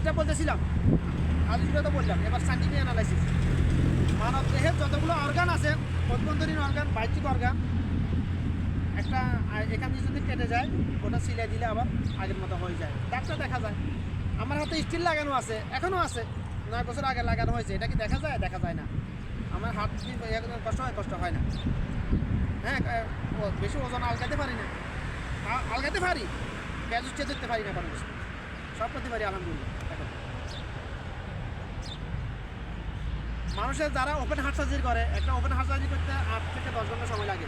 যেটা বলতেছিলাম আলোচনা তো বললাম, এবার সাইন্টিফিক অ্যানালাইসিস মানব দেহের যতগুলো অর্গান আছে অভ্যন্তরীণ অর্গান বাহ্যিক অর্গান একটা এখান যদি কেটে যায়, ওটা সিলাই দিলে আবার আগের মতো হয়ে যায়। ডাক্তার দেখা যায়। আমার হাতে স্টিল লাগানো আছে এখনও আছে। নয় বছর আগে লাগানো হয়েছে। এটা কি দেখা যায়? দেখা যায় না। আমার হাত একদম কষ্ট হয় কষ্ট হয় না। হ্যাঁ বেশি ওজন আলগাতে পারি না। আলগাতে পারি। উচ্চে ধরতে পারি না কোনো সব করতে পারি, আলহামদুলিল্লাহ। মানুষের যারা ওপেন হার্ট সার্জারি করে, একটা ওপেন হার্ট সার্জারি করতে আট থেকে দশ ঘণ্টা সময় লাগে।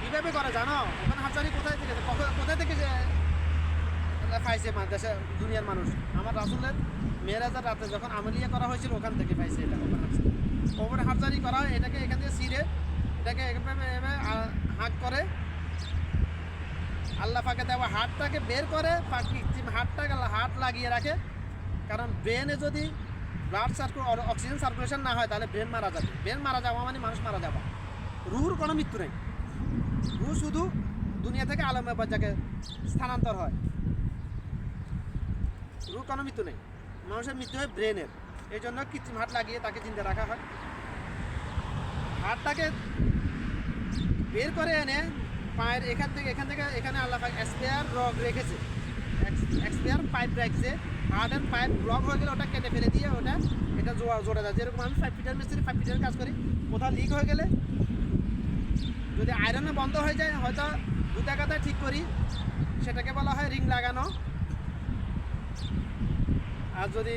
কীভাবে করে জানো? ওপেন হার্ট সার্জারি কোথায় থেকে কোথায় থেকে যে পাইছে দেশে, দুনিয়ার মানুষ? আমার রাসুলের মেয়েরাজার রাতে যখন আমলিয়া করা হয়েছিল, ওখান থেকে পাইছে এটা open heart open heart surgery করা হয়, এটাকে এখান থেকে সিরে এটাকে এভাবে হাঁক করে। আল্লাহ পাকে দেওয়া হাটটাকে বের করে কৃত্রিম হাটটাকে হাট লাগিয়ে রাখে। কারণ ব্রেনে যদি ব্লাড সার্কুল অক্সিজেন সার্কুলেশন না হয়, তাহলে ব্রেন মারা যাবে। ব্রেন মারা যাওয়া মানে মানুষ মারা যাওয়া। রুর কোনো মৃত্যু নেই। রু শুধু দুনিয়া থেকে আলমে বাচ্চাকে স্থানান্তর হয়। রুর কোনো মৃত্যু নেই। মানুষের মৃত্যু হয় ব্রেনের এই জন্য কৃত্রিম হাট লাগিয়ে তাকে চিন্তা রাখা হয়। হাটটাকে বের করে এনে পায়ের এখান থেকে এখান থেকে এখানে আল্লাহ স্পেয়ার রগ রেখেছে। এক্সপেয়ার পাইপ রাখছে হার্ড অ্যান্ড পাইপ ব্লক হয়ে গেলে ওটা কেটে ফেলে দিয়ে ওটা এটা জোড়া জোড়া যায় যেরকম আমি ফাইভ ফিটার মিস্ত্রি ফাইভ ফিটার কাজ করি। কোথাও লিক হয়ে গেলে যদি আয়রনে বন্ধ হয়ে যায়, হয়তো দুটা কাতায় ঠিক করি। সেটাকে বলা হয় রিং লাগানো। আর যদি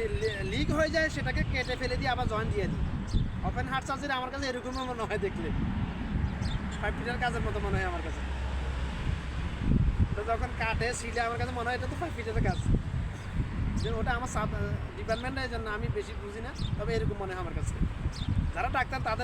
লিক হয়ে যায়, সেটাকে কেটে ফেলে দিয়ে আবার জয়েন দিয়ে দিই। ওপেন হার্ট সার্জারি আমার কাছে এরকম মনে হয় দেখলে। ফাইভ ফিটার কাজের মতো মনে হয় আমার কাছে। যখন কাটে সিলে আমার কাছে মনে হয় এটা তো ফাইভ ফিটের কাজ যে ওটা আমার সাব ডিপার্টমেন্টের জন্য আমি বেশি বুঝি না, তবে এরকম মনে হয় আমার কাছে। যারা ডাক্তার, তাদের